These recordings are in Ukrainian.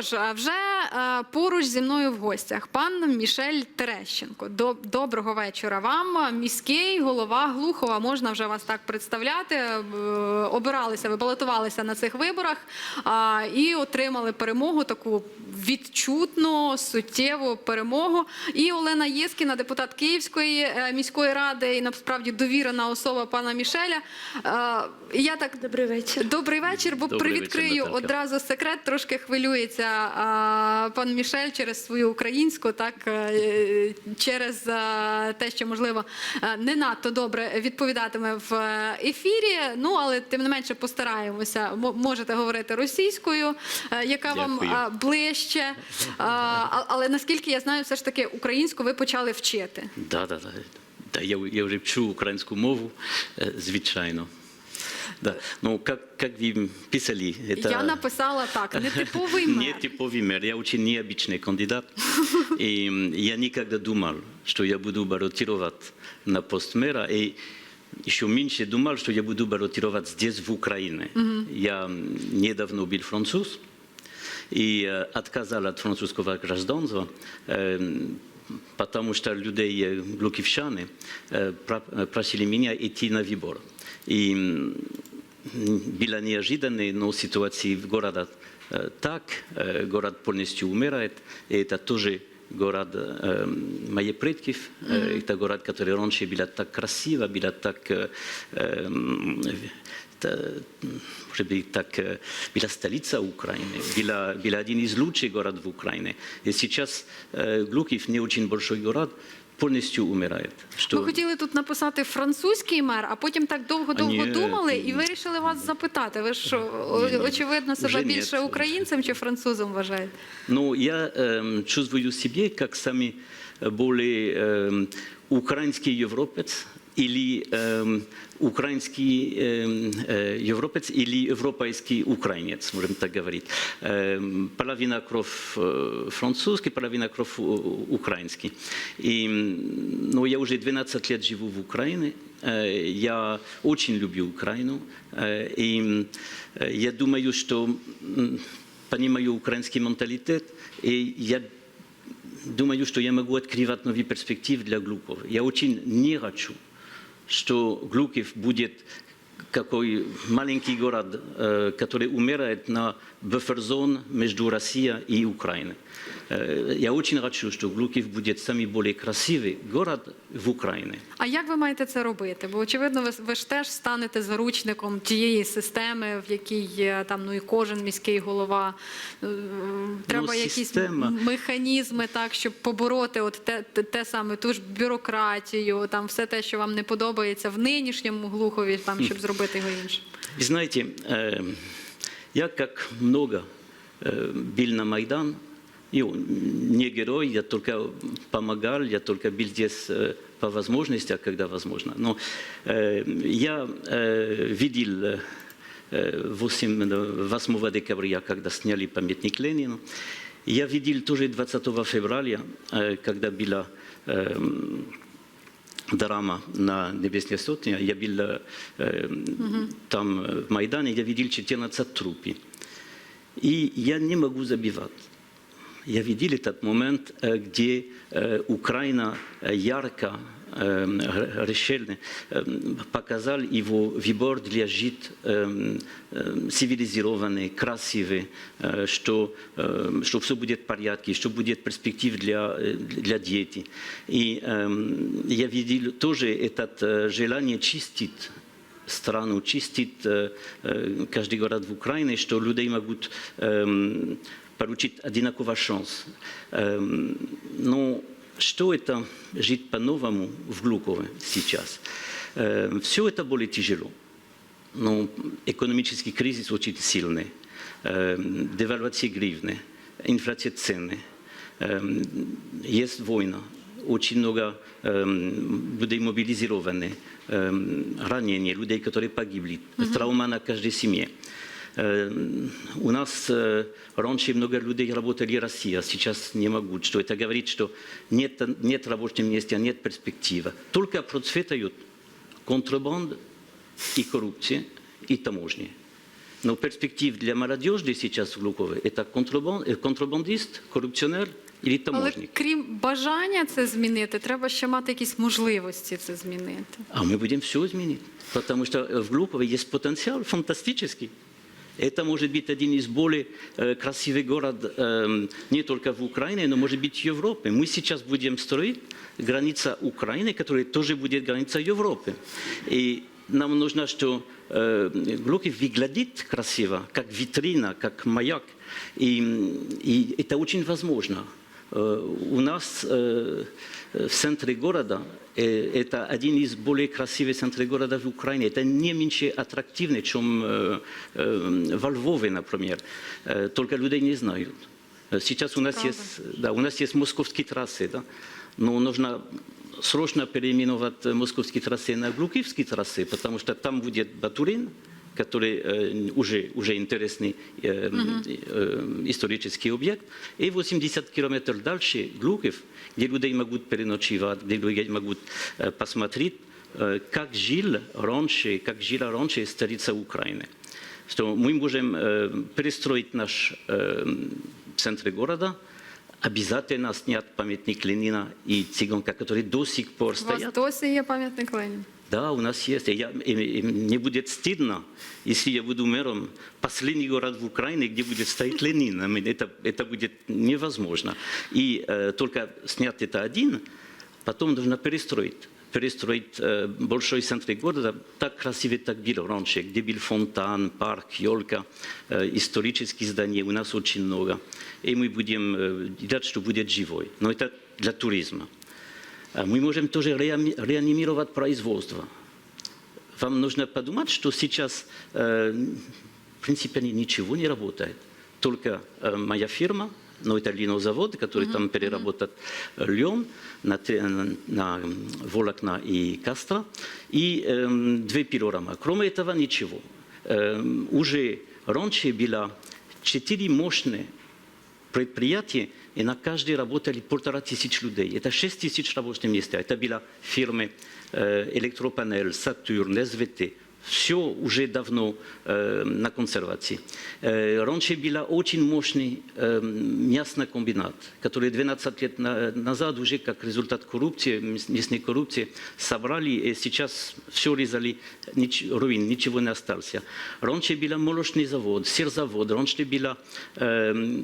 Тож, вже е, поруч зі мною в гостях пан Мішель Терещенко. До- Доброго вечора вам. Міський голова Глухова. Можна вже вас так представляти. Е, Обиралися, ви балотувалися на цих виборах і отримали перемогу, таку відчутну, суттєву перемогу. І Олена Єскіна, депутат Київської е, міської ради, і насправді довірена особа пана Мішеля. Е, Я так Добрий вечір. Добрий вечір, бо Добрий привідкрию вечір, одразу секрет. Трошки хвилюється а, пан Мішель через свою українську, так е, через а, те, що можливо е, не надто добре відповідатиме в е, ефірі. Ну але тим не менше постараємося. Можете говорити російською, е, яка вам Дякую. а, ближче. А, Але наскільки я знаю, все ж таки українську ви почали вчити. Да, да, да. я, я вже вчу українську мову, е, звичайно. Да. Ну, как, как вы писали, это Я написала так: нетиповий мер. не типовый мэр. Я очень необычный кандидат. И м, я никогда думал, что я буду баллотировать на пост мэра. И еще меньше думал, что я буду баллотировать здесь, в Украине. Я м, недавно был француз и э, отказал от французского гражданства, э, потому что людей э, глуховчане э, про- э, просили меня идти на выбор. И м, была неожиданной, но ситуация в городе э, так, э, город полностью умирает, и это тоже город э, моих предков, э, это город, который раньше был так красиво, был так э, эм, та- может быть, так, э, была столица Украины, была, был один из лучших городов Украины. И сейчас э, Глухов, не очень большой город, полностью умирает. Что... Ми хотіли тут написати французький мер, а потім так довго-довго А, ні. думали і вирішили вас запитати. Ви що, о- Ні, ні. очевидно, себе Вже ні. більше українцем чи французом вважаєте? Ну, я эм, чувствую себе как самый э, более эм, украинский европец или эм, украинский эм, э, европец или европейский украинец, можем так говорить. Эм, половина кровь э, французский, половина кровь э, украинский. И, м, ну, я уже 12 лет живу в Украине. Э, Я очень люблю Украину. Э, И м, э, я думаю, что м, понимаю украинский менталитет, и я думаю, что я могу открывать новые перспективы для Глухова. Я очень не хочу, что Глухов будет какой маленький город, который умирает на буферзон между Россией и Украиной. Э, Я очень хочу, что Глухов будет самый более красивый город в Украине. А як ви маєте це робити? Бо очевидно, ви, ви ж теж станете заручником тієї системи, в якій є там ну і кожен міський голова. Е, Треба якісь система. м- механізми, так щоб побороти от те, те, те саме ту ж бюрократію, там все те, що вам не подобається в нинішньому глухові, там щоб зробити його іншим. Вы знаете, э, я как много э, был на Майдан, И не герой, я только помогал, я только был здесь э, по возможности, а когда возможно. Но э, я э, видел э, 8, 8 декабря, когда сняли памятник Ленину. Я видел тоже 20 февраля, э, когда была эм, драма на Небесной Сотне. Я был э, э, там, э, в Майдане, я видел 14 трупов. И я не могу забивать. Я видел этот момент, э, где э, Украина э, ярко, э, р- решительно э, показал его выбор для жить э, э, цивилизованный, красивый, э, что, э, что все будет в порядке, что будет перспектив для, э, для детей. И э, я видел тоже это э, желание чистить страну, чистить э, э, каждый город в Украине, что люди могут эм, получить одинаковый шанс. Эм, но что это жить по-новому в Глухове сейчас? все это более тяжело. Но экономический кризис очень сильный. Эм, девальвация гривны, инфляция цены. Эм, есть война. Очень много эм, людей мобилизированы, эм, ранения, людей, которые погибли, травма на каждой семье. Эм, У нас э, раньше много людей работали в России, а сейчас не могут. Что это говорит, что нет, нет рабочего места, нет перспективы. Только процветают контрабанда и коррупция, и таможня. Но перспектив для молодежи сейчас в Глухове – это контрабан- э, контрабандист, коррупционер или Але таможник. крім бажання це змінити, треба ще мати якісь можливості це змінити. А мы будем все изменить, потому что э, в Глухове есть потенциал фантастический. Это может быть один из более э, красивых город эм, не только в Украине, но может быть в Европе. Мы сейчас будем строить граница Украины, которая тоже будет граница Европы. И нам нужно, что э, Глухов выглядит красиво, как витрина, как маяк. И, и это очень возможно. Э, У нас э, в центре города, э, это один из более красивых центров города в Украине, это не меньше аттрактивно, чем э, э, во Львове, например. Э, Только людей не знают. Э, Сейчас у нас Правда. есть, да, у нас есть московские трассы, да, но нужно срочно переименовать э, московские трассы на глухивские трассы, потому что там будет Батурин, который э, уже, уже интересный э, э, исторический объект, и 80 километров дальше Глухов, где люди могут переночевать, где люди могут э, посмотреть, э, как жил раньше, как жила раньше столица Украины. Что мы можем э, перестроить наш э, центр города, обязательно снять памятник Ленина и Цыганка, которые до сих пор У вас стоят. досі є пам'ятник Леніну? Да, у нас есть. И, я, и- и мне будет стыдно, если я буду мэром последний город в Украине, где будет стоять Ленин. Mean, Это, это будет невозможно. И э, только снять это один, потом нужно перестроить. Перестроить э, большой центр города так красиво, так было раньше, где был фонтан, парк, елка, э, исторические здания, у нас очень много. И мы будем э, делать, что будет живой. Но это для туризма. А Мы можем тоже реами- реанимировать производство. Вам нужно подумать, что сейчас, э, в принципе, ни- ничего не работает. Только э, моя фирма, но это линозавод, который там переработает э, лен на, те- на- на волокна и кастра, и эм, две пилорамы. Кроме этого, ничего. Эм, уже раньше было четыре мощные предприятия, и на каждой работали полтора тысяч людей. Это шесть тысяч рабочих мест. Это были фирмы э, Электропанель, Сатурн, СВТ. Все уже давно э, на консервации. Э, раньше был очень мощный э, мясный комбинат, который 12 лет на- назад уже как результат коррупции, мяс- мясной коррупции, собрали и сейчас все резали, нич- руин, ничего не осталось. Раньше был молочный завод, сырзавод, раньше был э,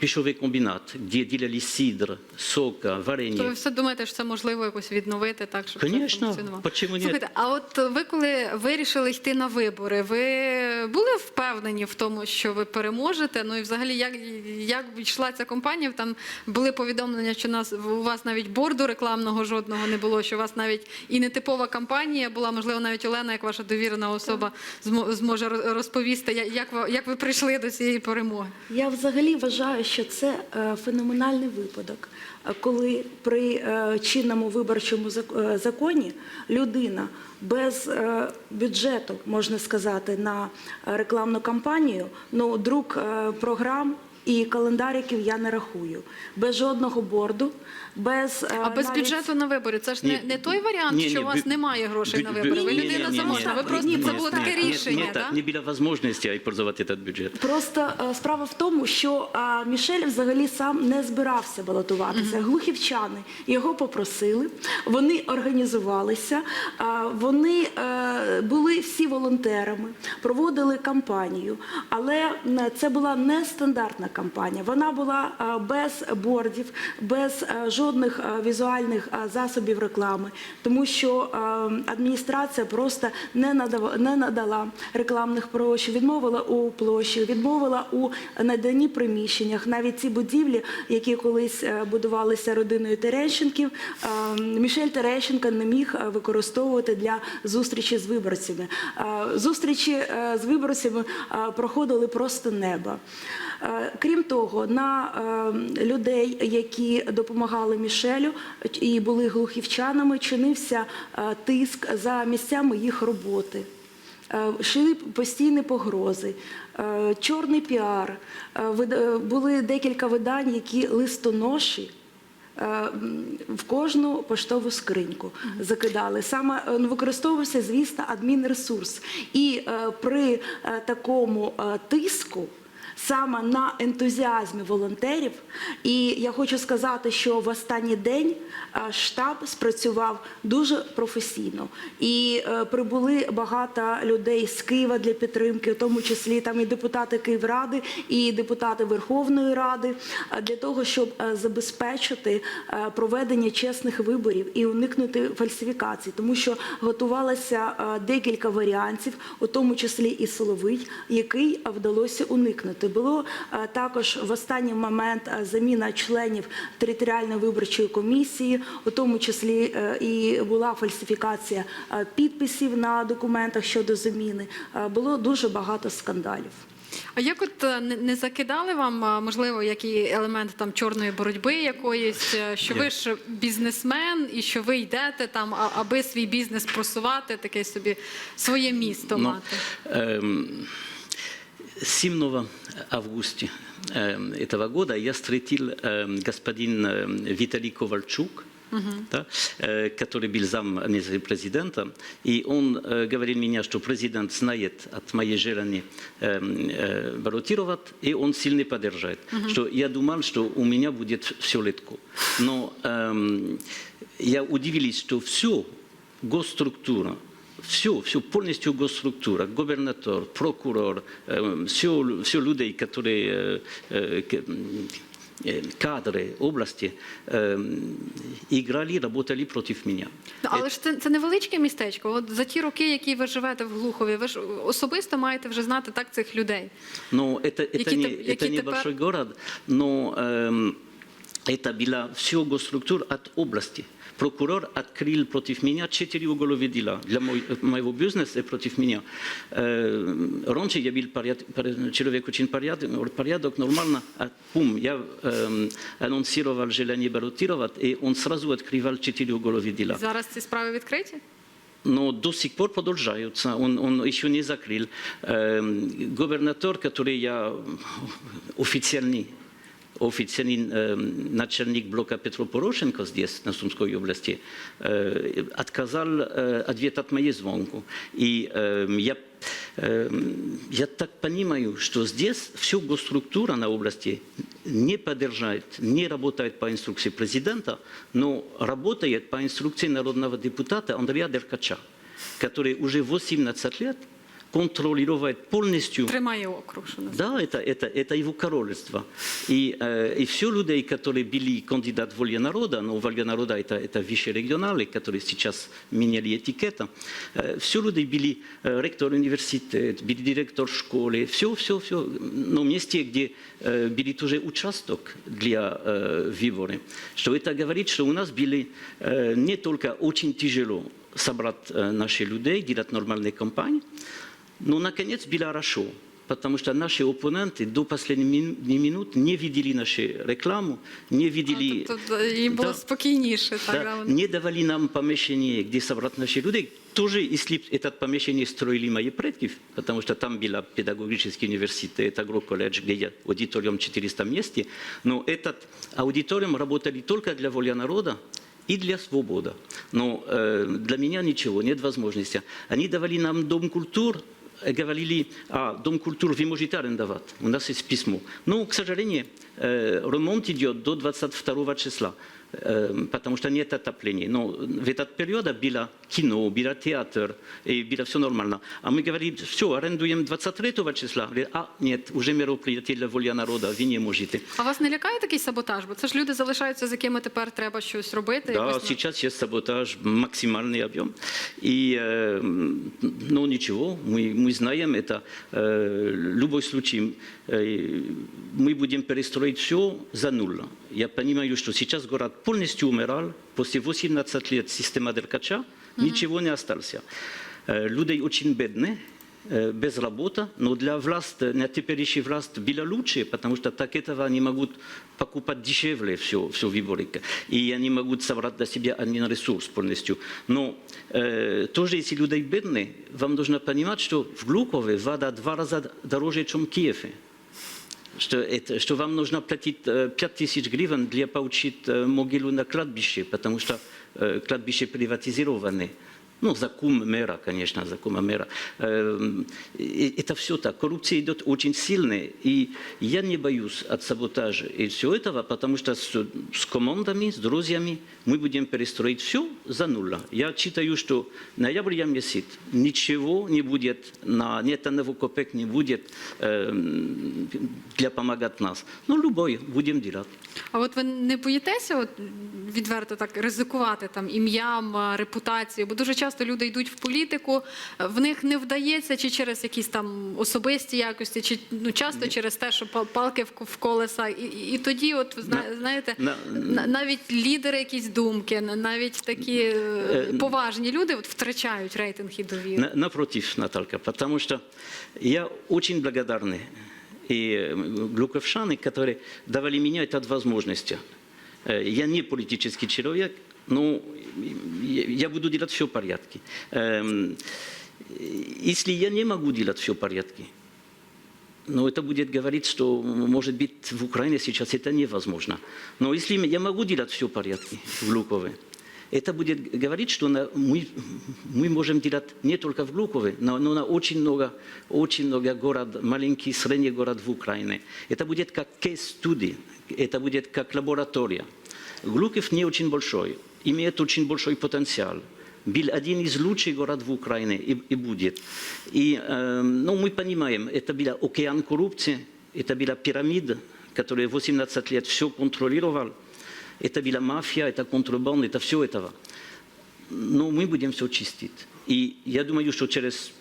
пищевой комбинат, где делали сидр, сока, варені. То ви все думаєте, що це можливо якось відновити так, щоб це Конечно. функціонувало? Почему? Слухайте, а от ви коли вирішили йти на вибори, ви були впевнені в тому, що ви переможете? Ну і взагалі, як, як йшла ця кампанія? Там були повідомлення, що нас у вас навіть борду рекламного жодного не було, що у вас навіть і нетипова кампанія була. Можливо, навіть Олена, як ваша довірена особа, змо- зможе роз- розповісти, я- як ви, як ви прийшли до цієї перемоги. Я взагалі вважаю, що це е, феноменальний випадок, е, коли при е, чинному виборчому зак- законі людина без бюджету, можна сказати, на рекламну кампанію, ну друк програм. І календариків я не рахую. Без жодного борду, без е, А без бюджету на вибори це ж не, Ні, не той варіант, ні, що ні, у вас немає грошей на вибори. Ви людина заможна. Ви просто ні, це було ні, таке ні, рішення. Так, не было возможности использовать этот бюджет. Просто е, справа в тому, що е, Мішель взагалі сам не збирався балотуватися. Глухівчани його попросили, вони організувалися, вони були всі волонтерами, проводили кампанію, але це була нестандартна кампанія. Вона була без бордів, без е, жодних е, візуальних е, засобів реклами, тому що е, адміністрація просто не надала рекламних площ, відмовила у площі, відмовила у наданні приміщеннях. Навіть ці будівлі, які колись будувалися родиною Терещенків, Мішель Терещенко не міг використовувати для зустрічі з виборцями. Зустрічі з виборцями проходили просто неба. Е, Крім того, на людей, які допомагали Мішелю і були глухівчанами, чинився е, тиск за місцями їх роботи. Е, Йшли постійні погрози, е, чорний піар. Були декілька видань, які листоноші в кожну поштову скриньку закидали. Саме ну, використовувався, звісно, адмінресурс. І при такому тиску. Саме на ентузіазмі волонтерів, і я хочу сказати, що в останній день е, штаб спрацював дуже професійно, і е, прибули багато людей з Києва для підтримки, в тому числі там і депутати Київради, і депутати Верховної Ради, е, для того, щоб забезпечити проведення чесних виборів і уникнути фальсифікацій, тому що готувалося декілька варіантів, у тому числі і силовий, який вдалося уникнути. Було е, також в останній момент е, заміна членів територіальної виборчої комісії, у тому числі е, і була фальсифікація підписів на документах щодо заміни. Було дуже багато скандалів. А як от не закидали вам, можливо, які елементи там чорної боротьби якоїсь, що ви ж бізнесмен і що ви йдете там, аби свій бізнес просувати, таке собі своє місто Но, мати? эм, 7 августа эм, этого года я встретил эм, господин эм, Виталий Ковальчук, да, э, который был зам президента, и он э, говорил мне, что президент знает от моей желания эм, э, баллотировать, и он сильно поддерживает. Что я думал, что у меня будет все легко. Но эм, я удивилась, что все госструктура все, все полностью госструктура, губернатор, прокурор, э, все, все людей, которые э, э, к- м, э, кадры области э, играли, работали против меня. Ну, але ж це, це невеличке містечко. От за ті роки, які ви живете в Глухові, ви ж особисто маєте вже знати так цих людей. Но это, это, Які не, те- это які небольшой тепер- город, но эм, это была все госструктура от области. Прокурор открыл против меня четыре уголовые дела для мой- моего бизнеса и против меня. Э, раньше я был поряд- пор- человек очень порядок, порядок нормально, а пум, я эм, анонсировал желание баллотировать, и он сразу открывал четыре уголовые дела. Зараз ці справи відкриті? но до сих пор продолжаются. Он, он еще не закрыл. Эм, губернатор, который я официальный, официальный эм, начальник блока Петро Порошенко здесь, на Сумской области, э, отказал э, ответ от моей звонку. И эм, я, эм, я так понимаю, что здесь все госструктура на области не поддерживает, не работает по инструкции президента, но работает по инструкции народного депутата Андрея Деркача, который уже 18 лет контролирует полностью Тримає округ, що називається. да, это, это, это его королевство. И, э, и все людей, которые были кандидат в воле народа, но воля народа это, это выше регионалы, которые сейчас меняли этикета, э, все люди были э, ректор университета, были директор школы, все, все, все. Но месте, где э, были тоже участок для э, выборов. Что это говорит, что у нас были э, не только очень тяжело собрать э, наших людей, делать нормальные кампании, но, наконец, было хорошо, потому что наши оппоненты до последней мин- минут не видели нашу рекламу, не видели... Тобто їм було Да. спокійніше. Так, да, да, вони- не давали нам помещение, где собрать наших людей. Тоже, если б это помещение строили мои предки, потому что там был педагогический университет, агроколледж, где я аудиториум 400 мест, но этот аудиториум работали только для воли народа, и для свободы. Но э, для меня ничего, нет возможности. Они давали нам дом культур, э, говорили, а, дом культур вы можете арендовать, у нас есть письмо. Но, к сожалению, э, ремонт идет до 22 числа, э, потому что нет отопления. Но в этот период было кино, было театр, и было все нормально. А мы говорим, все, арендуем 23 числа. Говорит, а, нет, уже мероприятие для воли народа, вы не можете. А вас не лякає такий саботаж? Бо це ж люди залишаються, з якими тепер треба щось робити. Да, якось, ну, сейчас есть саботаж, максимальный объем. И, э, ну, ничего, мы, мы знаем это. Э, любой случай, э, мы будем перестроить все за нуль. Я понимаю, что сейчас город полностью умирал. После 18 лет система Деркача ничего не осталось. Э, людей очень бедные, э, без работы, но для власти, на теперешней власти было лучше, потому что так этого они могут покупать дешевле все, все выборы, и они могут собрать для себя один ресурс полностью. Но э, тоже, если люди бедные, вам нужно понимать, что в Глукове вода два раза дороже, чем в Киеве. что, это, что вам нужно платить э, 5000 гривен для получить э, могилу на кладбище, потому что э, кладбище приватизированы. Ну, за кум мэра, конечно, за кума мэра. Эм, и Это все так. Коррупция идет очень сильная. И я не боюсь от саботажа и всего этого, потому что с, с командами, с друзьями мы будем перестроить все за нуля. Я считаю, что ноябрь я месяц ничего не будет, на, ни одного копейк не будет эм, для помогать нас. Но любой будем делать. А от ви не боїтеся от, відверто так ризикувати там ім'ям, е, репутацією? Бо дуже часто люди йдуть в політику, е, в них не вдається чи через якісь там особисті якості, чи ну часто через те, що пал- палки в, в колеса. І, і, і тоді, от ви зна- На- знаєте, на- на- навіть лідери якісь думки, на- навіть такі е, Е, поважні люди от втрачають рейтинг і довіру. На- напротив, Наталька, потому что я очень благодарный и э, глуковшаны, которые давали мне эту возможность. Э, Я не политический человек, но я буду делать все в порядке. Эм, Если я не могу делать все в порядке, но это будет говорить, что, может быть, в Украине сейчас это невозможно. Но если я могу делать все в порядке в Глукове, это будет говорить, что на- мы, мы можем делать не только в Глукове, но, но на очень много, очень много город, маленький, средний город в Украине. Это будет как case-study, это будет как лаборатория. Глуков не очень большой, имеет очень большой потенциал. Был один из лучших городов в Украине и, и будет. И э, ну, мы понимаем, это был океан коррупции, это была пирамида, которая 18 лет все контролировал. Это была мафия, это контрабанд, это все этого. Но мы будем все чистить. И я думаю, что через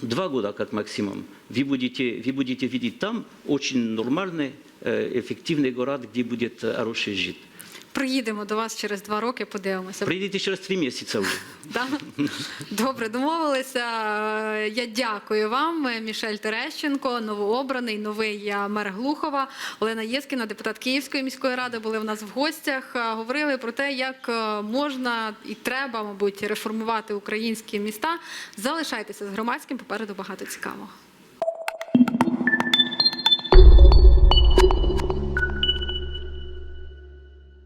два года, как максимум, вы будете, вы будете видеть там очень нормальный, эффективный город, где будет хороший жить. Приїдемо до вас через два роки, подивимося. Придите через три. Да? Добре, домовилися. Я дякую вам, Мішель Терещенко, новообраний новий мер Глухова, Олена Єскіна, депутат Київської міської ради, були в нас в гостях. Говорили про те, як е, можна і треба, мабуть, реформувати українські міста. Залишайтеся з громадським. Попереду багато цікавого.